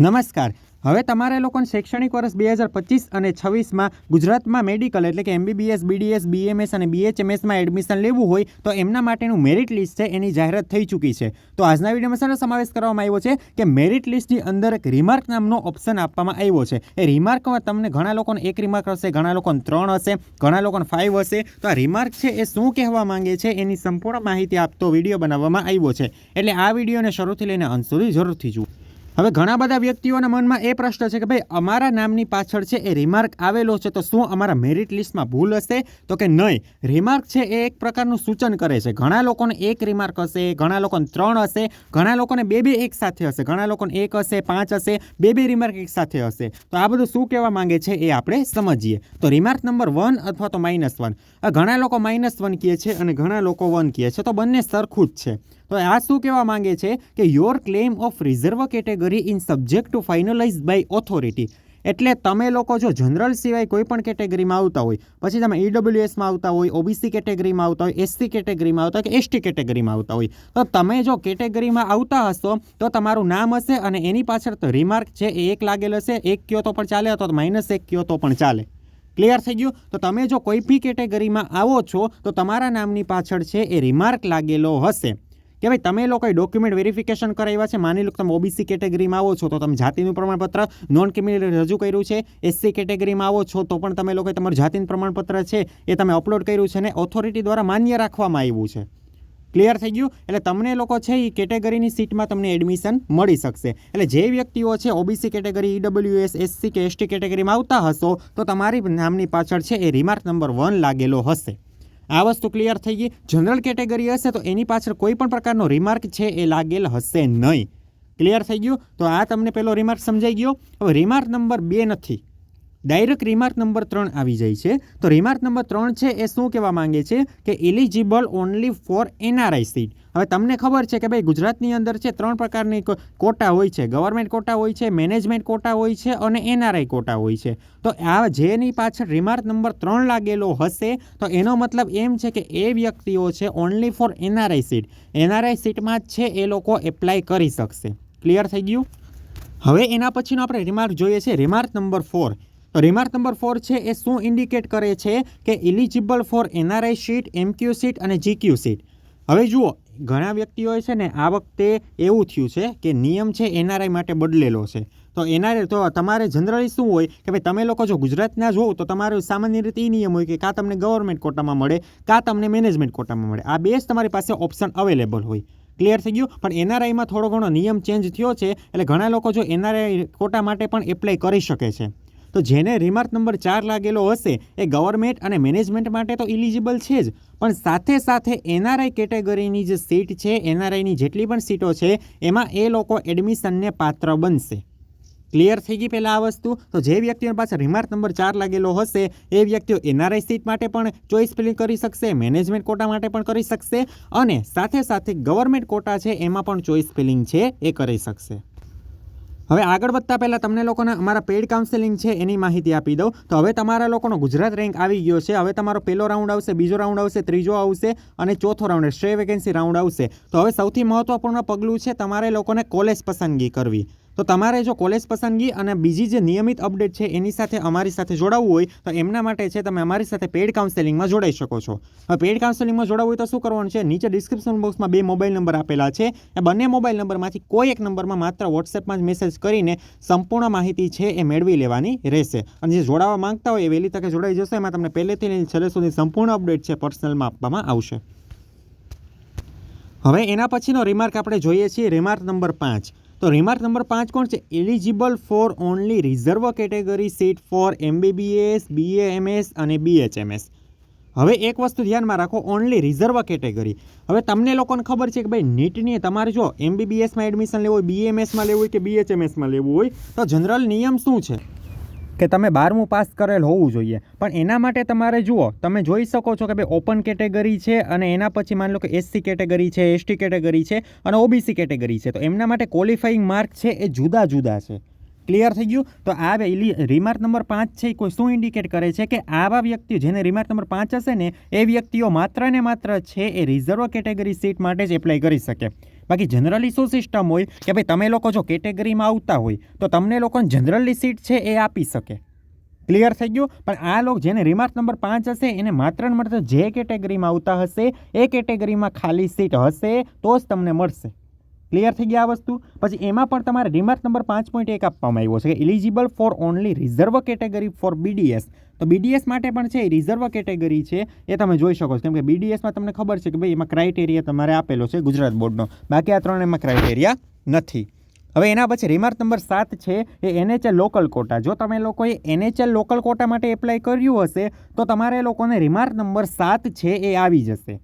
નમસ્કાર. હવે તમારે લોકોને શૈક્ષણિક વર્ષ બે હજાર પચીસ અને છવ્વીસમાં ગુજરાતમાં મેડિકલ એટલે કે એમબીબીએસ બીડીએસ બીએમએસ અને બીએચએમએસમાં એડમિશન લેવું હોય તો એમના માટેનું મેરિટ લિસ્ટ છે એની જાહેરાત થઈ ચૂકી છે. તો આજના વિડીયોમાં શાનો સમાવેશ કરવામાં આવ્યો છે કે મેરિટ લિસ્ટની અંદર એક રિમાર્ક નામનો ઓપ્શન આપવામાં આવ્યો છે. એ રિમાર્કમાં તમને ઘણા લોકોને એક રિમાર્ક હશે, ઘણા લોકોને ત્રણ હશે, ઘણા લોકોને ફાઇવ હશે. તો આ રિમાર્ક છે એ શું કહેવા માંગે છે એની સંપૂર્ણ માહિતી આપતો વીડિયો બનાવવામાં આવ્યો છે. એટલે આ વિડીયોને શરૂથી લઈને અંત સુધી જરૂરથી જુઓ. હવે ઘણા બધા વ્યક્તિઓના મનમાં એ પ્રશ્ન છે કે ભાઈ, અમારા નામની પાછળ છે, એ રિમાર્ક આવેલો છે, તો શું અમારા મેરિટ લિસ્ટમાં ભૂલ હશે? તો કે નહીં. રિમાર્ક છે, એ એક પ્રકારનું સૂચન કરે છે. ઘણા લોકોને એક રિમાર્ક હશે, ઘણા લોકોને ત્રણ હશે, ઘણા લોકોને બે બે એક સાથે હશે, ઘણા લોકોને એક હશે, પાંચ હશે, બે બે રિમાર્ક એક સાથે હશે. તો આ બધું શું કહેવા માંગે છે, એ આપણે સમજીએ. તો રિમાર્ક નંબર વન અથવા તો માઇનસ વન ઘણા લોકો માઇનસ વન કહે છે અને ઘણા લોકો વન કહે છે. તો બંને સરખું જ છે. તો આ શું કહેવા માંગે છે કે your claim of reserve category in subject to finalize by authority એટલે તમે લોકો જો જનરલ સિવાય કોઈ પણ કેટેગરીમાં આવતા હોય, પછી તમે ઈડબ્લ્યુએસમાં આવતા હોય ઓબીસી કેટેગરીમાં આવતા હોય એસસી કેટેગરીમાં આવતા હોય કે એસટી કેટેગરીમાં આવતા હોય, તો તમે જો કેટેગરીમાં આવતા હશો, તો તમારું નામ હશે અને એની પાછળ તો રિમાર્ક છે એ એક લાગેલ હશે, એક કયો તો પણ ચાલે અથવા માઇનસ એક કયો તો પણ ચાલે. ક્લિયર થઈ ગયું? તો તમે જો કોઈ બી કેટેગરીમાં આવો છો, તો તમારા નામની પાછળ છે એ રિમાર્ક લાગેલો હશે. કે ભાઈ, તમે લોકોએ ડોક્યુમેન્ટ વેરિફિકેશન કરાવ્યા છે, માની લો તમે ઓબીસી કેટેગરીમાં આવો છો, તો તમે જાતિનું પ્રમાણપત્ર નોન ક્રિમિનલ રજૂ કર્યું છે એસસી કેટેગરીમાં આવો છો, તો પણ તમે લોકોએ તમારું જાતિનું પ્રમાણપત્ર છે, એ તમે અપલોડ કર્યું છે અને ઓથોરિટી દ્વારા માન્ય રાખવામાં આવ્યું છે. ક્લિયર થઈ ગયું? એટલે તમને લોકો છે એ કેટેગરીની સીટમાં તમને એડમિશન મળી શકશે. એટલે જે વ્યક્તિઓ છે ઓબીસી કેટેગરી ઈડબ્લ્યુએસ એસસી કે એસટી કેટેગરીમાં આવતા હશો, તો તમારી નામની પાછળ છે એ રિમાર્ક નંબર વન લાગેલો હશે. આ વસ્તુ ક્લિયર થઈ ગઈ. જનરલ કેટેગરી હશે તો એની પાછળ કોઈ પણ પ્રકારનો રિમાર્ક છે એ લાગેલ હશે નહીં. ક્લિયર થઈ ગયું? તો આ તમને પેલો રિમાર્ક સમજાઈ ગયો. હવે રિમાર્ક નંબર બે નથી. ડાયરેક્ટ રિમાર્ક નંબર ત્રણ આવી જાય છે. તો રિમાર્ક નંબર ત્રણ છે એ શું કહેવા માંગે છે? કે eligible only for NRI seat હવે તમને ખબર છે કે ભાઈ ગુજરાતની અંદર છે ત્રણ પ્રકારની કોટા હોય છે. ગવર્મેન્ટ કોટા હોય છે મેનેજમેન્ટ કોટા હોય છે અને એનઆરઆઈ કોટા હોય છે. તો આ જેની પાછળ રિમાર્ક નંબર ત્રણ લાગેલો હશે, તો એનો મતલબ એમ છે કે એ વ્યક્તિઓ છે only for NRI seat NRI સીટમાં જ છે એ લોકો એપ્લાય કરી શકશે. ક્લિયર થઈ ગયું? હવે એના પછીનો આપણે રિમાર્ક જોઈએ છે. રિમાર્ક નંબર ફોર તો રિમાર્ક નંબર ફોર છે, એ શું ઇન્ડિકેટ કરે છે કે eligible for NRI seat MQ seat અને જીક્યુ સીટ હવે જુઓ, ઘણા વ્યક્તિઓએ છે ને આ વખતે એવું થયું છે કે નિયમ છે એનઆરઆઈ માટે બદલેલો છે. તો એનઆરઆઈ તો તમારે જનરલી શું હોય કે ભાઈ તમે લોકો જો ગુજરાતના જોવો તો તમારો સામાન્ય રીતે એ નિયમ હોય કે કાં તમને ગવર્મેન્ટ કોટામાં મળે, કાં તમને મેનેજમેન્ટ કોટામાં મળે. આ બે જ તમારી પાસે ઓપ્શન અવેલેબલ હોય. ક્લિયર થઈ ગયું? પણ એનઆરઆઈમાં થોડો ઘણો નિયમ ચેન્જ થયો છે, એટલે ઘણા લોકો જો એનઆરઆઈ કોટા માટે પણ એપ્લાય કરી શકે છે. તો જેને રિમાર્ક નંબર ચાર લાગેલો હશે, એ ગવર્મેન્ટ અને મેનેજમેન્ટ માટે તો ઇલિજિબલ છે જ. પણ સાથે સાથે એનઆરઆઈ કેટેગરીની જે સીટ છે એનઆરઆઈની જેટલી પણ સીટો છે, એમાં એ લોકો એડમિશનને પાત્ર બનશે. ક્લિયર થઈ ગઈ પહેલાં આ વસ્તુ? તો જે વ્યક્તિઓ પાસે રિમાર્ક નંબર ચાર લાગેલો હશે, એ વ્યક્તિઓ એનઆરઆઈ સીટ માટે પણ ચોઇસ ફિલિંગ કરી શકશે મેનેજમેન્ટ કોટા માટે પણ કરી શકશે અને સાથે સાથે ગવર્મેન્ટ કોટા છે, એમાં પણ ચોઇસ ફિલિંગ છે, એ કરી શકશે. હવે આગળ વધતા પહેલાં તમને લોકોને અમારા પેઇડ કાઉન્સેલિંગ છે એની માહિતી આપી દઉં. તો હવે તમારા લોકોનો ગુજરાત રેન્ક આવી ગયો છે. હવે તમારો પહેલો રાઉન્ડ આવશે, બીજો રાઉન્ડ આવશે, ત્રીજો આવશે અને ચોથો રાઉન્ડ શ્રેય વેકેન્સી રાઉન્ડ આવશે. તો હવે સૌથી મહત્વપૂર્ણ પગલું છે તમારે લોકોને કોલેજ પસંદગી કરવી. તો તમારે જો કોલેજ પસંદગી અને બીજી જે નિયમિત અપડેટ છે, એની સાથે અમારી સાથે જોડાવવું હોય, તો એમના માટે છે, તમે અમારી સાથે પેડ કાઉન્સેલિંગમાં જોડાઈ શકો છો. હવે પેડ કાઉન્સેલિંગમાં જોડાવવું હોય તો શું કરવાનું છે, નીચે ડિસ્ક્રિપ્શન બોક્સમાં બે મોબાઈલ નંબર આપેલા છે. એ બંને મોબાઈલ નંબરમાંથી કોઈ એક નંબરમાં માત્ર વોટ્સએપમાં જ મેસેજ કરીને સંપૂર્ણ માહિતી છે, એ મેળવી લેવાની રહેશે. અને જે જોડાવા માંગતા હોય એ વહેલી તકે જોડાઈ જશે. એમાં તમને પહેલેથી લઈને છેલ્લે સુધી સંપૂર્ણ અપડેટ છે પર્સનલમાં આપવામાં આવશે. હવે એના પછીનો રિમાર્ક આપણે જોઈએ છીએ. રિમાર્ક નંબર પાંચ. તો રિમાર્ક નંબર પાંચ કોણ છે? Eligible for only reserve category seat for MBBS BAMS અને બીએચએમએસ હવે એક વસ્તુ ધ્યાનમાં રાખો ઓનલી રિઝર્વ કેટેગરી હવે તમને લોકોને ખબર છે કે ભાઈ, નીટની તમારે જો એમબીબીએસમાં એડમિશન લેવું હોય બીએમએસમાં લેવું હોય કે બીએચએમએસમાં લેવું હોય, તો જનરલ નિયમ શું છે? કે તમે બારમું પાસ કરેલ હોવું જોઈએ. પણ એના માટે તમારે જુઓ, તમે જોઈ શકો છો કે ભાઈ ઓપન કેટેગરી છે અને એના પછી માની લો કે એસસી કેટેગરી છે એસટી કેટેગરી છે અને ઓબીસી કેટેગરી છે. તો એમના માટે ક્વોલિફાઇંગ માર્ક છે એ જુદા જુદા છે. ક્લિયર થઈ ગયું? તો આ રિમાર્ક નંબર પાંચ છે એ કોઈ શું ઇન્ડિકેટ કરે છે કે આવા વ્યક્તિઓ, જેને રિમાર્ક નંબર પાંચ હશે ને, એ વ્યક્તિઓ માત્ર ને માત્ર છે એ રિઝર્વ કેટેગરી સીટ માટે જ એપ્લાય કરી શકે. બાકી જનરલી શું સિસ્ટમ હોય કે ભાઈ તમે લોકો જો કેટેગરીમાં આવતા હોય, તો તમને લોકોને જનરલી સીટ છે એ આપી શકે. ક્લિયર થઈ ગયું? પણ આ લોકો જેને રિમાર્ક નંબર પાંચ હશે, એને માત્ર ને માત્ર જે કેટેગરીમાં આવતા હશે, એ કેટેગરીમાં ખાલી સીટ હશે, તો જ તમને મળશે. ક્લિયર થઈ ગયા આ વસ્તુ? પછી એમાં પણ તમારે રિમાર્ક નંબર પાંચ પોઈન્ટ એક આપવામાં આવ્યો છે કે eligible for only reserve category for BDS તો બીડીએસ માટે પણ છે એ રિઝર્વ કેટેગરી છે, એ તમે જોઈ શકો છો. કેમ કે બીડીએસમાં તમને ખબર છે કે ભાઈ એમાં ક્રાઇટેરિયા તમારે આપેલો છે ગુજરાત બોર્ડનો. બાકી આ ત્રણ એમાં ક્રાઇટેરિયા નથી. હવે એના પછી રિમાર્ક નંબર સાત છે એ એનએચએલ લોકલ કોટા જો તમે લોકોએ એનએચએલ લોકલ કોટા માટે એપ્લાય કર્યું હશે, તો તમારે લોકોને રિમાર્ક નંબર સાત છે એ આવી જશે.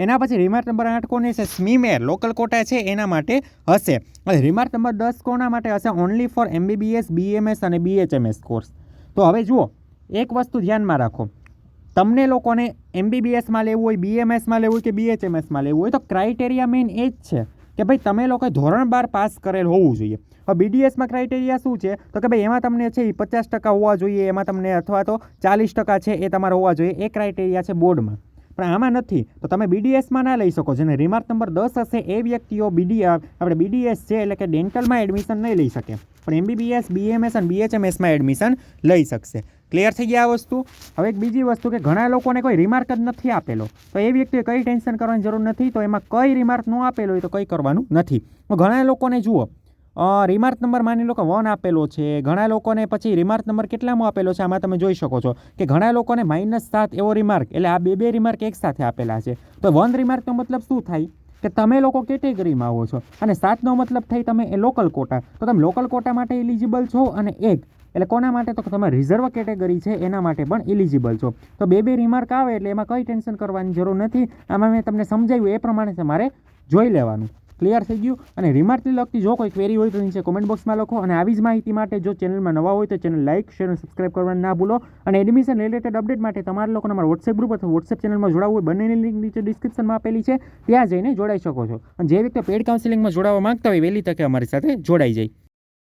એના પછી રિમાર્ક નંબર આઠ કોની છે? સ્મીમેર લોકલ કોટા છે, એના માટે હશે. હવે રિમાર્ક નંબર દસ કોના માટે હશે? ઓનલી ફોર એમબીબીએસ બીએમએસ અને બીએચએમએસ કોર્સ તો હવે જુઓ, એક વસ્તુ ધ્યાનમાં રાખો. તમને લોકોને એમબીબીએસમાં લેવું હોય બીએમએસમાં લેવું હોય કે બીએચએમએસમાં લેવું હોય, તો ક્રાઇટેરિયા મેઇન એ જ છે કે ભાઈ તમે લોકોએ ધોરણ બાર પાસ કરેલ હોવું જોઈએ. હવે બીડીએસમાં ક્રાઇટેરિયા શું છે? તો કે ભાઈ એમાં તમને છે એ પચાસ ટકા હોવા જોઈએ, એમાં તમને અથવા તો ચાલીસ ટકા છે એ તમારે હોવા જોઈએ. એ ક્રાઇટેરિયા છે બોર્ડમાં. પણ આમાં નથી. તો તમે બીડીએસમાં ના લઈ શકો. જેને રિમાર્ક નંબર દસ હશે, એ વ્યક્તિઓ બીડી આપણે બીડીએસ છે, એટલે કે ડેન્ટલમાં એડમિશન નહીં લઈ શકે. પણ એમબીબીએસ બીએમએસ અને બીએચએમએસમાં એડમિશન લઈ શકશે. ક્લિયર થઈ ગયા આ વસ્તુ? હવે એક બીજી વસ્તુ કે ઘણા લોકોને કોઈ રિમાર્ક જ નથી આપેલો. તો એ વ્યક્તિએ કઈ ટેન્શન કરવાની જરૂર નથી. તો એમાં કઈ રિમાર્ક ન આપેલો હોય તો કંઈ કરવાનું નથી. ઘણા લોકોને જુઓ રિમાર્ક નંબર માની લો કે વન આપેલો છે. ઘણા લોકોને પછી રિમાર્ક નંબર કેટલામાં આપેલો છે? આમાં તમે જોઈ શકો છો કે ઘણા લોકોને માઇનસ સાત એવો રિમાર્ક એટલે આ બે બે રિમાર્ક એક સાથે આપેલા છે. તો વન રિમાર્કનો મતલબ શું થાય? કે તમે લોકો કેટેગરીમાં આવો છો. અને સાતનો મતલબ થઈ તમે એ લોકલ કોટા તો તમે લોકલ કોટા માટે એલિજિબલ છો અને એક. એટલે કોના માટે? તો તમે રિઝર્વ કેટેગરી છે, એના માટે પણ એલિજિબલ છો. તો બે બે રિમાર્ક આવે એટલે એમાં કંઈ ટેન્શન કરવાની જરૂર નથી. આમાં મેં તમને સમજાવ્યું, એ પ્રમાણે તમારે જોઈ લેવાનું. ક્લિયર થઈ ગયું. અને રિમાર્કને લગતી જો કોઈ ક્વેરી હોય તો નીચે કોમેન્ટ બોક્સમાં લખો. અને આવી જ માહિતી માટે જો ચેનલમાં નવા હોય તો ચેનલ લાઇક શેર અને સબસ્ક્રાઇબ કરવાનું ના ભૂલો. અને એડમિશન રિલેટેડ અપડેટ માટે તમારા લોકોને અમારા વોટ્સએપ ગ્રુપ અથવા વોટ્સએપ ચેનલમાં જોડાવવું હોય બંનેની લિંક નીચે ડિસ્ક્રિપ્શનમાં આપેલી છે. ત્યાં જઈને જોડાઈ શકો છો. અને જે વ્યક્તિ પેડ કાઉન્સિલિંગમાં જોડાવા માંગતા હોય વહેલી તકે અમારી સાથે જોડાઈ જાય.